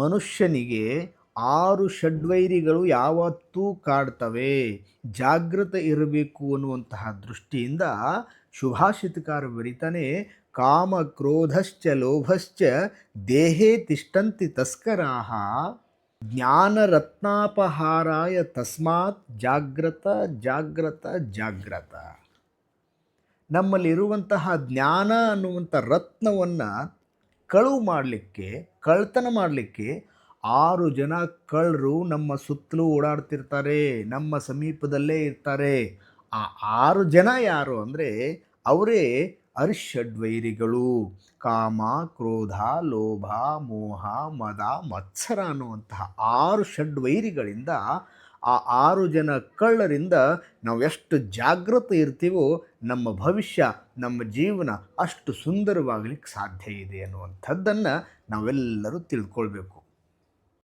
ಮನುಷ್ಯನಿಗೆ ಆರು ಷಡ್ವೈರಿಗಳು ಯಾವತ್ತೂ ಕಾಡ್ತವೆ. ಜಾಗೃತ ಇರಬೇಕು ಅನ್ನುವಂತಹ ದೃಷ್ಟಿಯಿಂದ ಶುಭಾಷಿತಕಾರ ಬರಿತಾನೆ, ಕಾಮ ಕ್ರೋಧಶ್ಚ ಲೋಭಶ್ಚ ದೇಹೇ ತಿಷ್ಟಂತಿ ತಸ್ಕರಾಹ, ಜ್ಞಾನರತ್ನಾಪಹಾರಾಯ ತಸ್ಮಾತ್ ಜಾಗ್ರತ ಜಾಗ್ರತ ಜಾಗ್ರತ. ನಮ್ಮಲ್ಲಿರುವಂತಹ ಜ್ಞಾನ ಅನ್ನುವಂಥ ರತ್ನವನ್ನು ಕಳುವು ಮಾಡಲಿಕ್ಕೆ ಕಳ್ತನ ಮಾಡಲಿಕ್ಕೆ ಆರು ಜನ ಕಳ್ಳರು ನಮ್ಮ ಸುತ್ತಲೂ ಓಡಾಡ್ತಿರ್ತಾರೆ, ನಮ್ಮ ಸಮೀಪದಲ್ಲೇ ಇರ್ತಾರೆ. ಆ ಆರು ಜನ ಯಾರು ಅಂದರೆ ಅವರೇ ಅರಿಷಡ್ವೈರಿಗಳು. ಕಾಮ, ಕ್ರೋಧ, ಲೋಭ, ಮೋಹ, ಮದ, ಮತ್ಸರ ಅನ್ನುವಂತಹ ಆರು ಷಡ್ವೈರಿಗಳಿಂದ ಆ ಆರು ಜನ ಕಳ್ಳರಿಂದ ನಾವು ಎಷ್ಟು ಜಾಗೃತ ಇರ್ತೀವೋ ನಮ್ಮ ಭವಿಷ್ಯ, ನಮ್ಮ ಜೀವನ ಅಷ್ಟು ಸುಂದರವಾಗಲಿಕ್ಕೆ ಸಾಧ್ಯ ಇದೆ ಅನ್ನುವಂಥದ್ದನ್ನು ನಾವೆಲ್ಲರೂ ತಿಳ್ಕೊಳ್ಬೇಕು.